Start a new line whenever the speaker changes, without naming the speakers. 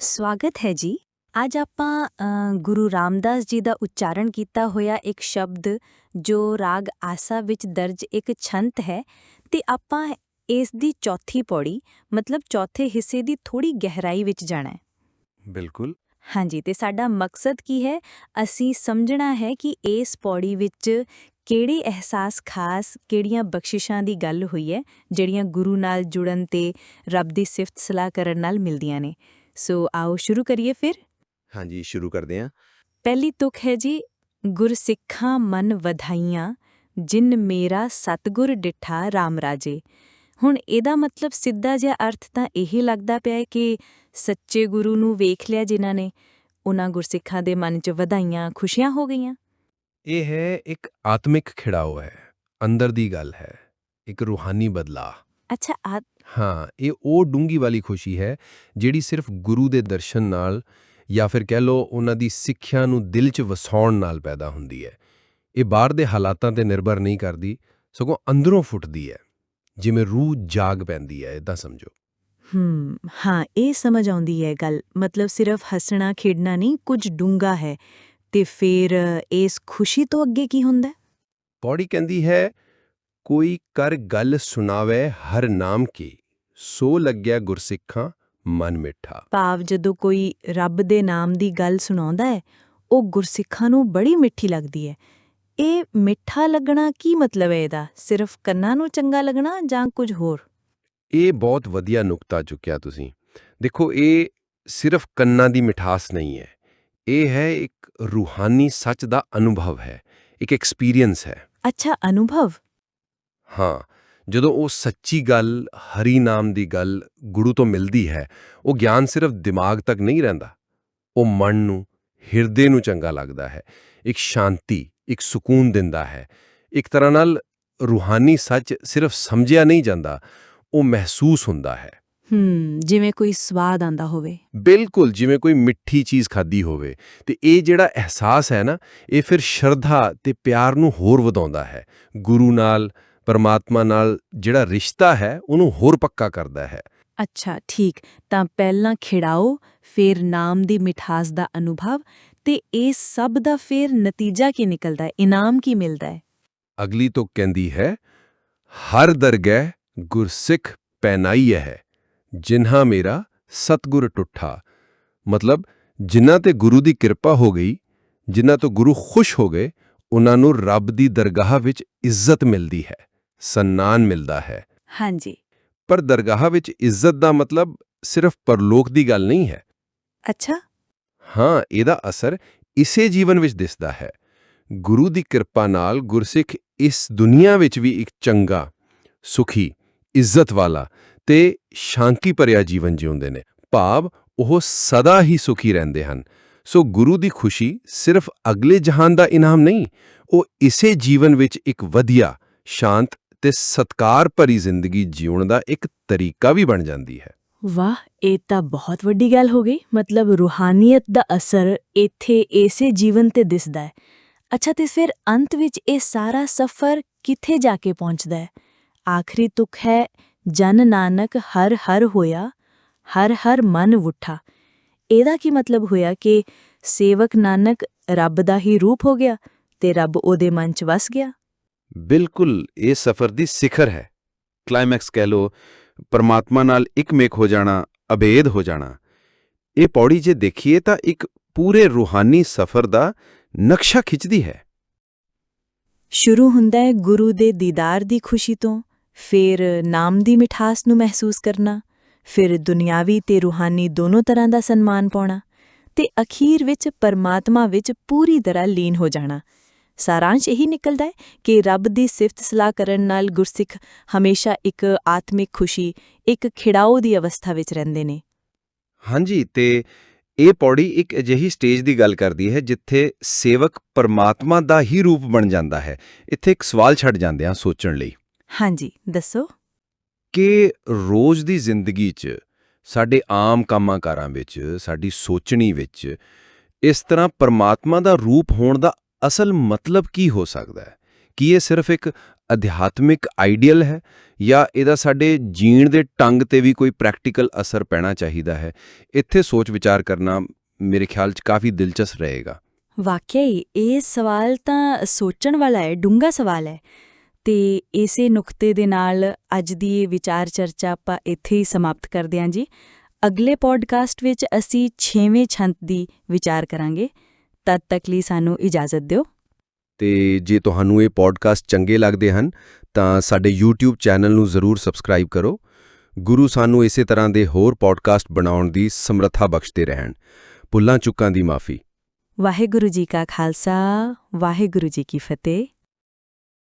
ਸਵਾਗਤ ਹੈ ਜੀ। ਅੱਜ ਆਪਾਂ ਗੁਰੂ ਰਾਮਦਾਸ ਜੀ ਦਾ ਉਚਾਰਨ ਕੀਤਾ ਹੋਇਆ ਇੱਕ ਸ਼ਬਦ ਜੋ ਰਾਗ ਆਸਾ ਵਿੱਚ ਦਰਜ ਇੱਕ ਛੰਤ ਹੈ ਤੇ ਆਪਾਂ ਇਸ ਦੀ ਚੌਥੀ ਪੌੜੀ ਮਤਲਬ ਚੌਥੇ ਹਿੱਸੇ ਦੀ ਥੋੜੀ ਗਹਿਰਾਈ ਵਿੱਚ ਜਾਣਾ ਹੈ।
ਬਿਲਕੁਲ।
ਹਾਂਜੀ ਤੇ ਸਾਡਾ ਮਕਸਦ ਕੀ ਹੈ? ਅਸੀਂ ਸਮਝਣਾ ਹੈ ਕਿ ਇਸ ਪੌੜੀ ਵਿੱਚ ਕਿਹੜੇ ਅਹਿਸਾਸ ਖਾਸ ਕਿਹੜੀਆਂ ਬਖਸ਼ਿਸ਼ਾਂ ਦੀ ਗੱਲ ਹੋਈ ਹੈ ਜਿਹੜੀਆਂ ਗੁਰੂ ਨਾਲ ਜੁੜਨ ਤੇ ਰੱਬ ਦੀ ਸਿਫਤ ਸਲਾਹ ਕਰਨ ਨਾਲ ਮਿਲਦੀਆਂ ਨੇ। ਸੋ ਆਓ ਸ਼ੁਰੂ ਕਰੀਏ ਫਿਰ
ਹਾਂਜੀ ਸ਼ੁਰੂ ਕਰਦੇ ਹਾਂ
ਪਹਿਲੀ ਤੁਕ ਹੈ ਜੀ ਗੁਰਸਿੱਖਾਂ ਮਨ ਵਧਾਈਆਂ ਜਿਨ ਮੇਰਾ ਸਤਗੁਰ ਡਿਠਾ RAM ਰਾਜੇ ਹੁਣ ਇਹਦਾ ਮਤਲਬ ਸਿੱਧਾ ਜਿਹਾ ਅਰਥ ਤਾਂ ਇਹੀ ਲੱਗਦਾ ਪਿਆ ਹੈ ਕਿ ਸੱਚੇ ਗੁਰੂ ਨੂੰ ਵੇਖ ਲਿਆ ਜਿਨ੍ਹਾਂ ਨੇ ਉਹਨਾਂ ਗੁਰਸਿੱਖਾਂ ਦੇ ਮਨ 'ਚ ਵਧਾਈਆਂ ਖੁਸ਼ੀਆਂ ਹੋ ਗਈਆਂ
ਇਹ ਹੈ ਇੱਕ ਆਤਮਿਕ ਖਿੜਾਓ ਹੈ ਅੰਦਰ ਦੀ ਗੱਲ ਹੈ ਇੱਕ ਰੂਹਾਨੀ ਬਦਲਾਅ
ਅੱਛਾ ਆ
ਹਾਂ ਇਹ ਉਹ ਡੂੰਗੀ ਵਾਲੀ ਖੁਸ਼ੀ ਹੈ ਜਿਹੜੀ ਸਿਰਫ ਗੁਰੂ ਦੇ ਦਰਸ਼ਨ ਨਾਲ ਜਾਂ ਫਿਰ ਕਹਿ ਲਓ ਉਹਨਾਂ ਦੀ ਸਿੱਖਿਆ ਨੂੰ ਦਿਲ 'ਚ ਵਸਾਉਣ ਨਾਲ ਪੈਦਾ ਹੁੰਦੀ ਹੈ। ਇਹ ਬਾਹਰ ਦੇ ਹਾਲਾਤਾਂ ਤੇ ਨਿਰਭਰ ਨਹੀਂ ਕਰਦੀ ਸਗੋਂ ਅੰਦਰੋਂ ਫੁੱਟਦੀ ਹੈ। ਜਿਵੇਂ ਰੂਹ ਜਾਗ ਪੈਂਦੀ ਹੈ ਇਦਾਂ ਸਮਝੋ।
ਹਮ ਹਾਂ ਇਹ ਸਮਝ ਆਉਂਦੀ ਹੈ ਗੱਲ। ਮਤਲਬ ਸਿਰਫ ਹੱਸਣਾ ਖੇਡਣਾ ਨਹੀਂ ਕੁਝ ਡੂੰਗਾ ਹੈ। ਤੇ ਫਿਰ ਇਸ ਖੁਸ਼ੀ ਤੋਂ ਅੱਗੇ ਕੀ ਹੁੰਦਾ?
ਪੌੜੀ ਕਹਿੰਦੀ ਹੈ ਕੋਈ ਕਰ ਗੱਲ ਸੁਣਾਵੇ ਹਰ ਨਾਮ ਕੀ। ਸੋ ਲੱਗਿਆ ਗੁਰਸਿੱਖਾਂ ਮਨ ਮਿੱਠਾ।
ਭਾਵ ਜਦੋਂ ਕੋਈ ਰੱਬ ਦੇ ਨਾਮ ਦੀ ਗੱਲ ਸੁਣਾਉਂਦਾ ਹੈ ਉਹ ਗੁਰਸਿੱਖਾਂ ਨੂੰ ਬੜੀ ਮਿੱਠੀ ਲੱਗਦੀ ਹੈ। ਇਹ ਮਿੱਠਾ ਲੱਗਣਾ ਕੀ ਮਤਲਬ ਹੈ ਇਹਦਾ? ਸਿਰਫ ਕੰਨਾਂ ਨੂੰ ਚੰਗਾ ਲੱਗਣਾ ਜਾਂ ਕੁਝ ਹੋਰ?
ਇਹ ਬਹੁਤ ਵਧੀਆ ਨੁਕਤਾ ਚੁੱਕਿਆ ਤੁਸੀਂ। ਦੇਖੋ ਇਹ ਸਿਰਫ ਕੰਨਾਂ ਦੀ ਮਿਠਾਸ ਨਹੀਂ ਹੈ। ਇਹ ਹੈ ਇੱਕ ਰੂਹਾਨੀ ਸੱਚ ਦਾ ਅਨੁਭਵ ਹੈ। ਇੱਕ ਐਕਸਪੀਰੀਅੰਸ ਹੈ।
ਅੱਛਾ ਅਨੁਭਵ?
ਹਾਂ ਜਦੋਂ ਉਹ ਸੱਚੀ ਗੱਲ ਹਰੀ ਨਾਮ ਦੀ ਗੱਲ ਗੁਰੂ ਤੋਂ ਮਿਲਦੀ ਹੈ ਉਹ ਗਿਆਨ ਸਿਰਫ ਦਿਮਾਗ ਤੱਕ ਨਹੀਂ ਰਹਿੰਦਾ। ਉਹ ਮਨ ਨੂੰ ਹਿਰਦੇ ਨੂੰ ਚੰਗਾ ਲੱਗਦਾ ਹੈ ਇੱਕ ਸ਼ਾਂਤੀ ਇੱਕ ਸਕੂਨ ਦਿੰਦਾ ਹੈ। ਇੱਕ ਤਰ੍ਹਾਂ ਨਾਲ ਰੂਹਾਨੀ ਸੱਚ ਸਿਰਫ ਸਮਝਿਆ ਨਹੀਂ ਜਾਂਦਾ ਉਹ ਮਹਿਸੂਸ ਹੁੰਦਾ ਹੈ।
ਹਮ ਜਿਵੇਂ ਕੋਈ ਸਵਾਦ ਆਂਦਾ ਹੋਵੇ।
ਬਿਲਕੁਲ ਜਿਵੇਂ ਕੋਈ ਮਿੱਠੀ ਚੀਜ਼ ਖਾਦੀ ਹੋਵੇ। ਤੇ ਇਹ ਜਿਹੜਾ ਅਹਿਸਾਸ ਹੈ ਨਾ ਇਹ ਫਿਰ ਸ਼ਰਧਾ ਤੇ ਪਿਆਰ ਨੂੰ ਹੋਰ ਵਧਾਉਂਦਾ ਹੈ। ਗੁਰੂ ਨਾਲ ਪਰਮਾਤਮਾ ਨਾਲ ਜਿਹੜਾ ਰਿਸ਼ਤਾ ਹੈ ਉਹਨੂੰ ਹੋਰ ਪੱਕਾ ਕਰਦਾ ਹੈ।
ਅੱਛਾ ਠੀਕ। ਤਾਂ ਪਹਿਲਾਂ ਖਿੜਾਓ ਫਿਰ ਨਾਮ ਦੀ ਮਿਠਾਸ ਦਾ ਅਨੁਭਵ ਤੇ ਇਹ ਸਭ ਦਾ ਫਿਰ ਨਤੀਜਾ ਕੀ ਨਿਕਲਦਾ ਹੈ? ਇਨਾਮ ਕੀ ਮਿਲਦਾ ਹੈ?
ਅਗਲੀ ਤੋਂ ਕਹਿੰਦੀ ਹੈ ਹਰ ਦਰਗਹਿ ਗੁਰਸਿੱਖ ਪੈਨਾਈ ਹੈ ਜਿਨ੍ਹਾਂ ਮੇਰਾ ਸਤਗੁਰ ਟੁੱਠਾ। ਮਤਲਬ ਜਿਨ੍ਹਾਂ ਤੇ ਗੁਰੂ ਦੀ ਕਿਰਪਾ ਹੋ ਗਈ ਜਿਨ੍ਹਾਂ ਤੋਂ ਗੁਰੂ ਖੁਸ਼ ਹੋ ਗਏ ਉਹਨਾਂ ਨੂੰ ਰੱਬ ਦੀ ਦਰਗਾਹ ਵਿੱਚ ਇੱਜ਼ਤ ਮਿਲਦੀ ਹੈ। ਸਨਮਾਨ ਮਿਲਦਾ ਹੈ।
ਹਾਂਜੀ।
ਪਰ ਦਰਗਾਹ ਵਿੱਚ ਇੱਜ਼ਤ ਦਾ ਮਤਲਬ ਸਿਰਫ ਪਰਲੋਕ ਦੀ ਗੱਲ ਨਹੀਂ ਹੈ।
ਅੱਛਾ।
ਹਾਂ ਇਹਦਾ ਅਸਰ ਇਸੇ ਜੀਵਨ ਵਿੱਚ ਦਿਸਦਾ ਹੈ। ਗੁਰੂ ਦੀ ਕਿਰਪਾ ਨਾਲ ਗੁਰਸਿੱਖ ਇਸ ਦੁਨੀਆ ਵਿੱਚ ਵੀ ਇੱਕ ਚੰਗਾ ਸੁਖੀ ਇੱਜ਼ਤ ਵਾਲਾ ਤੇ ਸ਼ਾਂਤੀ ਭਰਿਆ ਜੀਵਨ ਜਿਉਂਦੇ ਨੇ। ਭਾਵ ਉਹ ਸਦਾ ਹੀ ਸੁਖੀ ਰਹਿੰਦੇ ਹਨ। ਸੋ ਗੁਰੂ ਦੀ ਖੁਸ਼ੀ ਸਿਰਫ ਅਗਲੇ ਜਹਾਨ ਦਾ ਇਨਾਮ ਨਹੀਂ ਉਹ ਇਸੇ ਜੀਵਨ ਵਿੱਚ ਇੱਕ ਵਧੀਆ ਸ਼ਾਂਤ ਤੇ ਸਤਕਾਰ ਭਰੀ ਜ਼ਿੰਦਗੀ ਜਿਉਣ ਦਾ ਇੱਕ ਤਰੀਕਾ ਵੀ ਬਣ ਜਾਂਦੀ ਹੈ।
ਵਾਹ, ਇਹ ਤਾਂ ਬਹੁਤ ਵੱਡੀ ਗੱਲ ਹੋ ਗਈ। ਮਤਲਬ ਰੂਹਾਨੀਅਤ ਦਾ ਅਸਰ ਇੱਥੇ ਇਸੇ ਜੀਵਨ ਤੇ ਦਿਸਦਾ ਹੈ। ਅੱਛਾ, ਤੇ ਫਿਰ ਅੰਤ ਵਿੱਚ ਇਹ ਸਾਰਾ ਸਫ਼ਰ ਕਿੱਥੇ ਜਾ ਕੇ ਪਹੁੰਚਦਾ ਹੈ? ਆਖਰੀ ਤੁਕ ਹੈ, ਜਨ ਨਾਨਕ ਹਰ ਹਰ ਹੋਇਆ, ਹਰ ਹਰ ਮਨ ਵੁੱਠਾ ਇਹਦਾ ਕੀ ਮਤਲਬ ਹੋਇਆ ਕਿ ਸੇਵਕ ਨਾਨਕ ਰੱਬ ਦਾ ਹੀ ਰੂਪ ਹੋ ਗਿਆ ਤੇ ਰੱਬ ਉਹਦੇ ਮਨ 'ਚ ਵਸ ਗਿਆ?
ਬਿਲਕੁਲ, ਇਹ ਸਫ਼ਰ ਦੀ ਸਿਖਰ ਹੈ। ਕਲਾਈਮੈਕਸ ਕਹਿ ਲੋ ਪਰਮਾਤਮਾ ਨਾਲ ਇੱਕਮੇਕ ਹੋ ਜਾਣਾ ਅਭੇਦ ਹੋ ਜਾਣਾ। ਇਹ ਪੌੜੀ ਜੇ ਦੇਖੀਏ ਤਾਂ ਇੱਕ ਪੂਰੇ ਰੂਹਾਨੀ ਸਫ਼ਰ ਦਾ ਨਕਸ਼ਾ ਖਿੱਚਦੀ ਹੈ।
ਸ਼ੁਰੂ ਹੁੰਦਾ ਹੈ ਗੁਰੂ ਦੇ ਦੀਦਾਰ ਦੀ ਖੁਸ਼ੀ ਤੋਂ, ਫਿਰ ਨਾਮ ਦੀ ਮਿਠਾਸ ਨੂੰ ਮਹਿਸੂਸ ਕਰਨਾ, ਫਿਰ ਦੁਨਿਆਵੀ ਤੇ ਰੂਹਾਨੀ ਦੋਨੋਂ ਤਰ੍ਹਾਂ ਦਾ ਸਨਮਾਨ ਪਾਉਣਾ ਤੇ ਅਖੀਰ ਵਿੱਚ ਪਰਮਾਤਮਾ ਵਿੱਚ ਪੂਰੀ ਤਰ੍ਹਾਂ ਲੀਨ ਹੋ ਜਾਣਾ। ਸਾਰਾਂਸ਼ ਇਹੀ ਨਿਕਲਦਾ ਹੈ ਕਿ ਰੱਬ ਦੀ ਸਿਫਤ ਸਲਾਹ ਕਰਨ ਨਾਲ ਗੁਰਸਿੱਖ ਹਮੇਸ਼ਾ ਇੱਕ ਆਤਮਿਕ ਖੁਸ਼ੀ ਇੱਕ ਖਿੜਾਓ ਦੀ ਅਵਸਥਾ ਵਿੱਚ ਰਹਿੰਦੇ ਨੇ।
ਹਾਂਜੀ ਤੇ ਇਹ ਪੌੜੀ ਇੱਕ ਅਜਿਹੀ ਸਟੇਜ ਦੀ ਗੱਲ ਕਰਦੀ ਹੈ ਜਿੱਥੇ ਸੇਵਕ ਪਰਮਾਤਮਾ ਦਾ ਹੀ ਰੂਪ ਬਣ ਜਾਂਦਾ ਹੈ। ਇੱਥੇ ਇੱਕ ਸਵਾਲ ਛੱਡ ਜਾਂਦੇ ਹਾਂ ਸੋਚਣ ਲਈ।
ਹਾਂਜੀ ਦੱਸੋ।
ਕਿ ਰੋਜ਼ ਦੀ ਜ਼ਿੰਦਗੀ 'ਚ ਸਾਡੇ ਆਮ ਕੰਮਾਂ-ਕਾਰਾਂ ਵਿੱਚ ਸਾਡੀ ਸੋਚਣੀ ਵਿੱਚ ਇਸ ਤਰ੍ਹਾਂ ਪਰਮਾਤਮਾ ਦਾ ਰੂਪ ਹੋਣ ਦਾ ਅਸਲ ਮਤਲਬ ਕੀ ਹੋ ਸਕਦਾ ਹੈ? ਕੀ ਇਹ ਸਿਰਫ ਇੱਕ
ਅਧਿਆਤਮਿਕ ਆਈਡੀਅਲ ਹੈ ਜਾਂ ਇਹਦਾ ਸਾਡੇ ਜੀਣ ਦੇ ਢੰਗ ਤੇ ਵੀ ਕੋਈ ਪ੍ਰੈਕਟੀਕਲ ਅਸਰ ਪੈਣਾ ਚਾਹੀਦਾ ਹੈ? ਇੱਥੇ ਸੋਚ ਵਿਚਾਰ ਕਰਨਾ ਮੇਰੇ ਖਿਆਲ 'ਚ ਕਾਫੀ ਦਿਲਚਸਪ ਰਹੇਗਾ।
ਵਾਕਿਆ ਹੀ, ਇਹ ਸਵਾਲ ਤਾਂ ਸੋਚਣ ਵਾਲਾ ਹੈ, ਡੂੰਘਾ ਸਵਾਲ ਹੈ। ਤੇ ਇਸੇ ਨੁਕਤੇ ਦੇ ਨਾਲ ਅੱਜ ਦੀ ਇਹ ਵਿਚਾਰ ਚਰਚਾ ਆਪਾਂ ਇੱਥੇ ਹੀ ਸਮਾਪਤ ਕਰਦੇ ਹਾਂ ਜੀ। ਅਗਲੇ ਪੋਡਕਾਸਟ ਵਿੱਚ ਅਸੀਂ 6ਵੇਂ ਛੰਤ ਦੀ ਵਿਚਾਰ ਕਰਾਂਗੇ। ਤਦ ਤੱਕ ਲਈ ਸਾਨੂੰ ਇਜਾਜ਼ਤ ਦਿਓ।
ਤੇ ਜੇ ਤੁਹਾਨੂੰ ਇਹ ਪੋਡਕਾਸਟ ਚੰਗੇ ਲੱਗਦੇ ਹਨ ਤਾਂ ਸਾਡੇ YouTube ਚੈਨਲ ਨੂੰ ਜ਼ਰੂਰ ਸਬਸਕ੍ਰਾਈਬ ਕਰੋ। ਗੁਰੂ ਸਾਨੂੰ ਇਸੇ ਤਰ੍ਹਾਂ ਦੇ ਹੋਰ ਪੋਡਕਾਸਟ ਬਣਾਉਣ ਦੀ ਸਮਰੱਥਾ ਬਖਸ਼ਦੇ ਰਹਿਣ। ਭੁੱਲਾਂ ਚੁੱਕਾਂ ਦੀ ਮਾਫੀ।
ਵਾਹਿਗੁਰੂ ਜੀ ਕਾ ਖਾਲਸਾ ਵਾਹਿਗੁਰੂ ਜੀ ਕੀ ਫਤਿਹ।